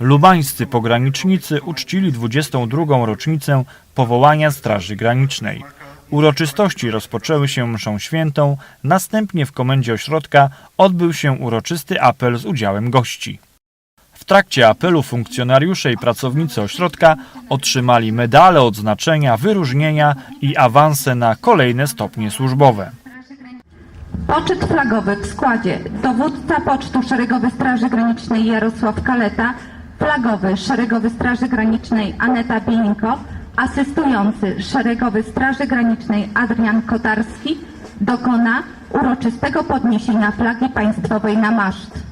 Lubańscy pogranicznicy uczcili 22. rocznicę powołania Straży Granicznej. Uroczystości rozpoczęły się mszą świętą, następnie w komendzie ośrodka odbył się uroczysty apel z udziałem gości. W trakcie apelu funkcjonariusze i pracownicy ośrodka otrzymali medale odznaczenia, wyróżnienia i awanse na kolejne stopnie służbowe. Poczyt flagowy w składzie dowódca pocztu Szeregowej Straży Granicznej Jarosław Kaleta, flagowy Szeregowej Straży Granicznej Aneta Bieńko, asystujący Szeregowej Straży Granicznej Adrian Kotarski dokona uroczystego podniesienia flagi państwowej na maszt.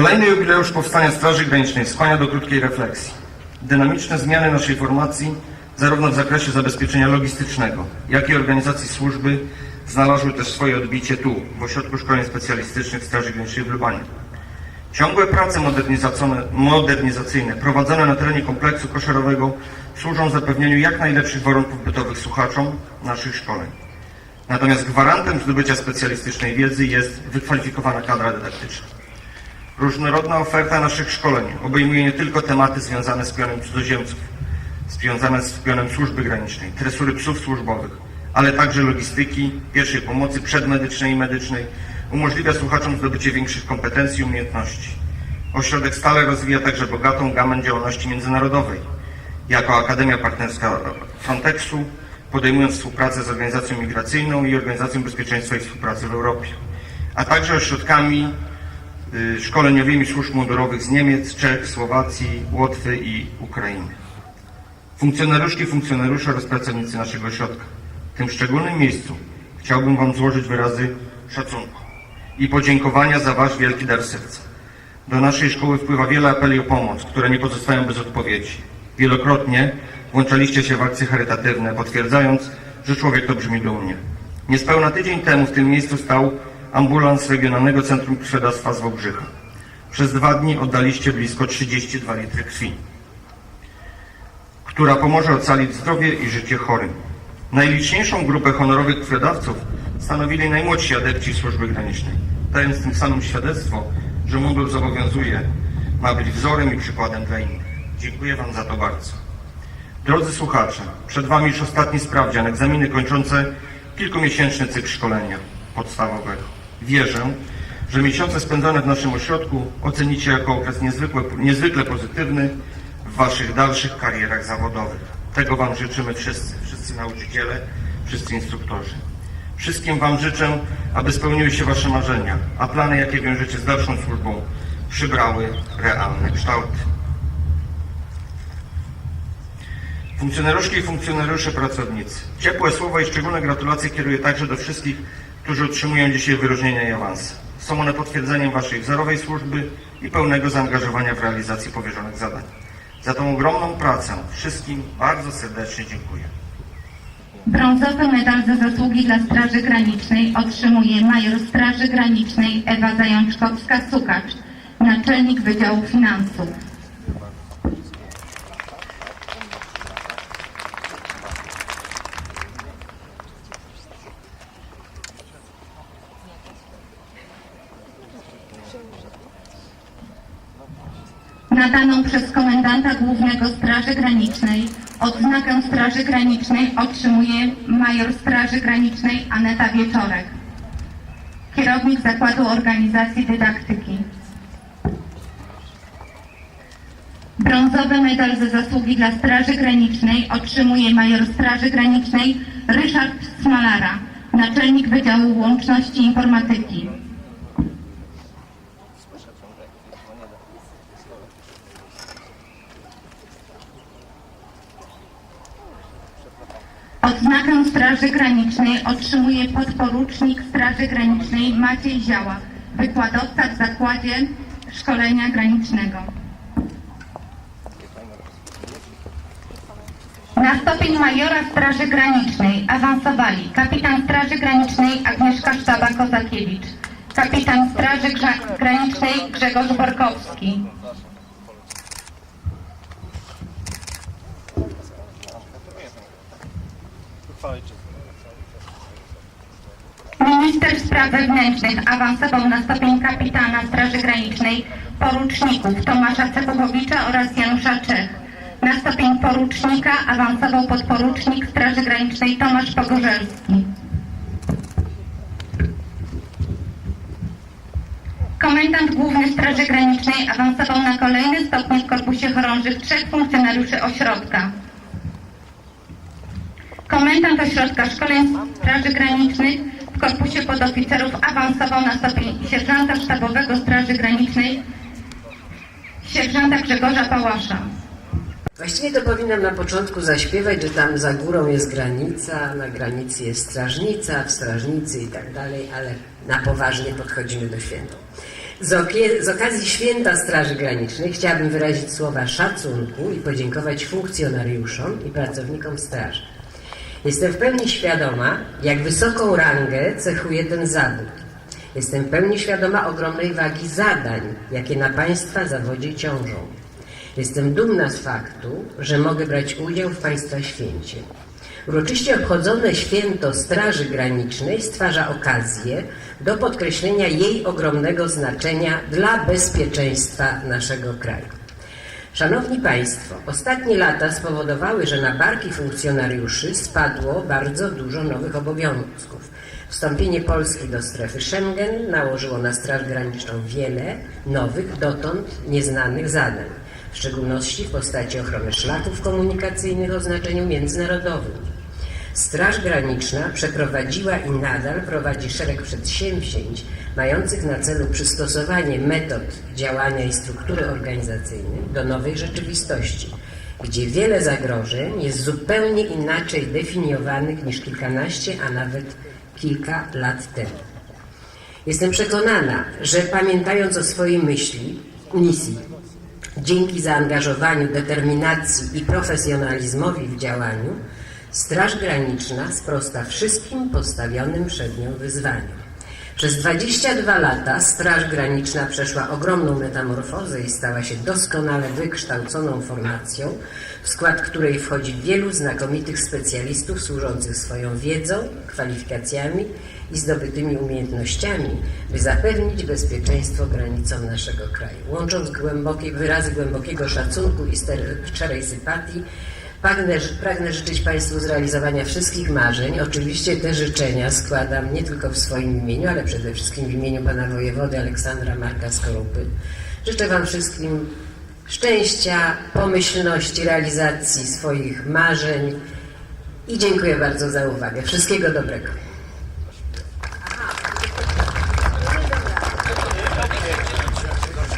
Kolejny jubileusz powstania Straży Granicznej skłania do krótkiej refleksji. Dynamiczne zmiany naszej formacji, zarówno w zakresie zabezpieczenia logistycznego, jak i organizacji służby, znalazły też swoje odbicie tu, w Ośrodku Szkoleń Specjalistycznych Straży Granicznej w Lubaniu. Ciągłe prace modernizacyjne, prowadzone na terenie kompleksu koszarowego służą zapewnieniu jak najlepszych warunków bytowych słuchaczom naszych szkoleń. Natomiast gwarantem zdobycia specjalistycznej wiedzy jest wykwalifikowana kadra dydaktyczna. Różnorodna oferta naszych szkoleń obejmuje nie tylko tematy związane z pionem cudzoziemców, związane z pionem służby granicznej, tresury psów służbowych, ale także logistyki, pierwszej pomocy przedmedycznej i medycznej, umożliwia słuchaczom zdobycie większych kompetencji i umiejętności. Ośrodek stale rozwija także bogatą gamę działalności międzynarodowej. Jako Akademia Partnerska Frontexu, podejmując współpracę z Organizacją Migracyjną i Organizacją Bezpieczeństwa i Współpracy w Europie, a także ośrodkami szkoleniowymi służb mundurowych z Niemiec, Czech, Słowacji, Łotwy i Ukrainy. Funkcjonariuszki, funkcjonariusze oraz pracownicy naszego ośrodka. W tym szczególnym miejscu chciałbym Wam złożyć wyrazy szacunku i podziękowania za Wasz wielki dar serca. Do naszej szkoły wpływa wiele apeli o pomoc, które nie pozostają bez odpowiedzi. Wielokrotnie włączaliście się w akcje charytatywne, potwierdzając, że człowiek to brzmi dumnie. Niespełna tydzień temu w tym miejscu stał ambulans Regionalnego Centrum Krwiodawstwa z Wałbrzycha. Przez dwa dni oddaliście blisko 32 litry krwi która pomoże ocalić zdrowie i życie chorym. Najliczniejszą grupę honorowych krwiodawców stanowili najmłodsi adepci służby granicznej, dając tym samym świadectwo, że mundur zobowiązuje, ma być wzorem i przykładem dla innych. Dziękuję Wam za to bardzo. Drodzy słuchacze, przed Wami już ostatni sprawdzian, egzaminy kończące kilkumiesięczny cykl szkolenia podstawowego. Wierzę, że miesiące spędzone w naszym ośrodku ocenicie jako okres niezwykle, niezwykle pozytywny w Waszych dalszych karierach zawodowych. Tego Wam życzymy wszyscy, wszyscy nauczyciele, wszyscy instruktorzy. Wszystkim Wam życzę, aby spełniły się Wasze marzenia, a plany, jakie wiążecie z dalszą służbą, przybrały realne kształty. Funkcjonariuszki i funkcjonariusze pracownicy. Ciepłe słowa i szczególne gratulacje kieruję także do wszystkich, którzy otrzymują dzisiaj wyróżnienia i awanse. Są one potwierdzeniem Waszej wzorowej służby i pełnego zaangażowania w realizację powierzonych zadań. Za tą ogromną pracę wszystkim bardzo serdecznie dziękuję. Brązowy medal za zasługi dla Straży Granicznej otrzymuje major Straży Granicznej Ewa Zajączkowska-Sukacz, naczelnik Wydziału Finansów. Nadaną przez komendanta głównego Straży Granicznej Odznakę Straży Granicznej otrzymuje major Straży Granicznej Aneta Wieczorek, kierownik Zakładu Organizacji Dydaktyki. Brązowy medal za zasługi dla Straży Granicznej otrzymuje major Straży Granicznej Ryszard Smalara, naczelnik Wydziału Łączności Informatyki. Odznakę Straży Granicznej otrzymuje podporucznik Straży Granicznej Maciej Ziała, wykładowca w Zakładzie Szkolenia Granicznego. Na stopień majora Straży Granicznej awansowali kapitan Straży Granicznej Agnieszka Sztaba-Kozakiewicz, kapitan Straży Grza- Granicznej Grzegorz Borkowski, Wewnętrznych awansował na stopień kapitana Straży Granicznej poruczników Tomasza Cepuchowicza oraz Janusza Czech. Na stopień porucznika awansował podporucznik Straży Granicznej Tomasz Pogorzelski. Komendant Główny Straży Granicznej awansował na kolejny stopień w Korpusie Chorążych trzech funkcjonariuszy ośrodka. Komendant Ośrodka Szkoleń Straży Granicznej w Korpusie Podoficerów awansował na stopień sierżanta sztabowego Straży Granicznej sierżanta Grzegorza Pałasza. Właściwie to powinnam na początku zaśpiewać, że tam za górą jest granica, na granicy jest strażnica, w strażnicy i tak dalej, ale na poważnie podchodzimy do święta. Z, z okazji Święta Straży Granicznej chciałabym wyrazić słowa szacunku i podziękować funkcjonariuszom i pracownikom straży. Jestem w pełni świadoma, jak wysoką rangę cechuje ten zawód. Jestem w pełni świadoma ogromnej wagi zadań, jakie na Państwa zawodzie ciążą. Jestem dumna z faktu, że mogę brać udział w Państwa święcie. Uroczyście obchodzone święto Straży Granicznej stwarza okazję do podkreślenia jej ogromnego znaczenia dla bezpieczeństwa naszego kraju. Szanowni Państwo, ostatnie lata spowodowały, że na barki funkcjonariuszy spadło bardzo dużo nowych obowiązków. Wstąpienie Polski do strefy Schengen nałożyło na Straż Graniczną wiele nowych, dotąd nieznanych zadań, w szczególności w postaci ochrony szlaków komunikacyjnych o znaczeniu międzynarodowym. Straż Graniczna przeprowadziła i nadal prowadzi szereg przedsięwzięć mających na celu przystosowanie metod działania i struktury organizacyjnej do nowej rzeczywistości, gdzie wiele zagrożeń jest zupełnie inaczej definiowanych niż kilkanaście, a nawet kilka lat temu. Jestem przekonana, że pamiętając o swojej myśli, misji, dzięki zaangażowaniu, determinacji i profesjonalizmowi w działaniu, Straż Graniczna sprosta wszystkim postawionym przed nią wyzwaniom. Przez 22 lata Straż Graniczna przeszła ogromną metamorfozę i stała się doskonale wykształconą formacją, w skład której wchodzi wielu znakomitych specjalistów służących swoją wiedzą, kwalifikacjami i zdobytymi umiejętnościami, by zapewnić bezpieczeństwo granicom naszego kraju. Łącząc głębokie, wyrazy głębokiego szacunku i szczerej sympatii, Pragnę, pragnę życzyć Państwu zrealizowania wszystkich marzeń. Oczywiście te życzenia składam nie tylko w swoim imieniu, ale przede wszystkim w imieniu Pana Wojewody Aleksandra Marka Skorupy. Życzę Wam wszystkim szczęścia, pomyślności, realizacji swoich marzeń i dziękuję bardzo za uwagę. Wszystkiego dobrego.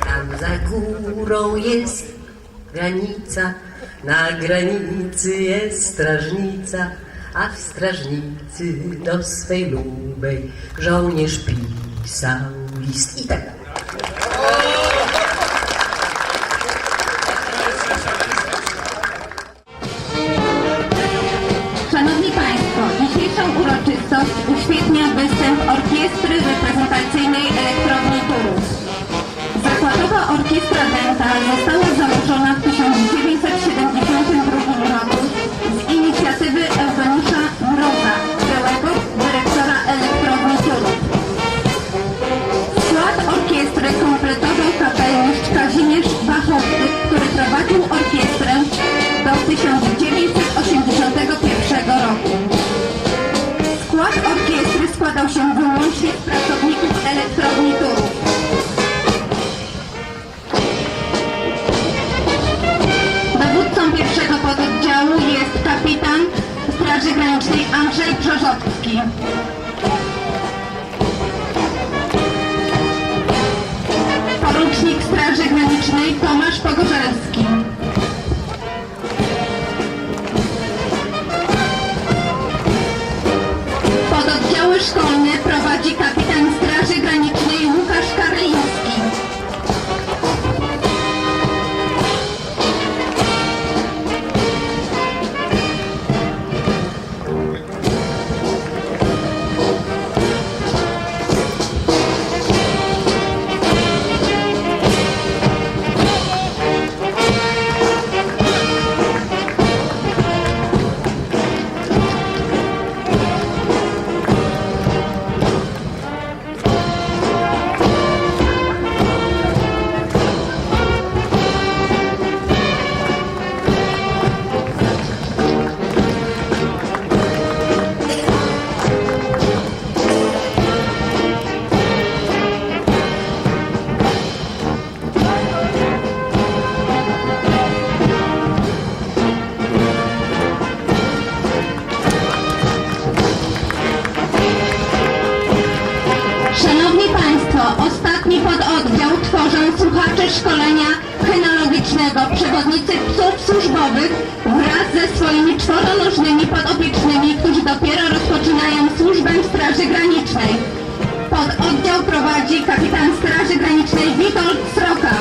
Tam za górą jest granica, na granicy jest strażnica, a w strażnicy do swej lubej żołnierz pisał list i tak dalej. Szanowni Państwo, dzisiejszą uroczystość uświetnia występ Orkiestry Reprezentacyjnej Elektrowni Turów. Zakładowa Orkiestra Denta została Gorzowski. Porucznik Straży Granicznej Tomasz Pogorzelski. Szkolenia kynologicznego, przewodnicy psów służbowych wraz ze swoimi czworonożnymi podopiecznymi, którzy dopiero rozpoczynają służbę w Straży Granicznej. Pododdział prowadzi kapitan Straży Granicznej Witold Sroka.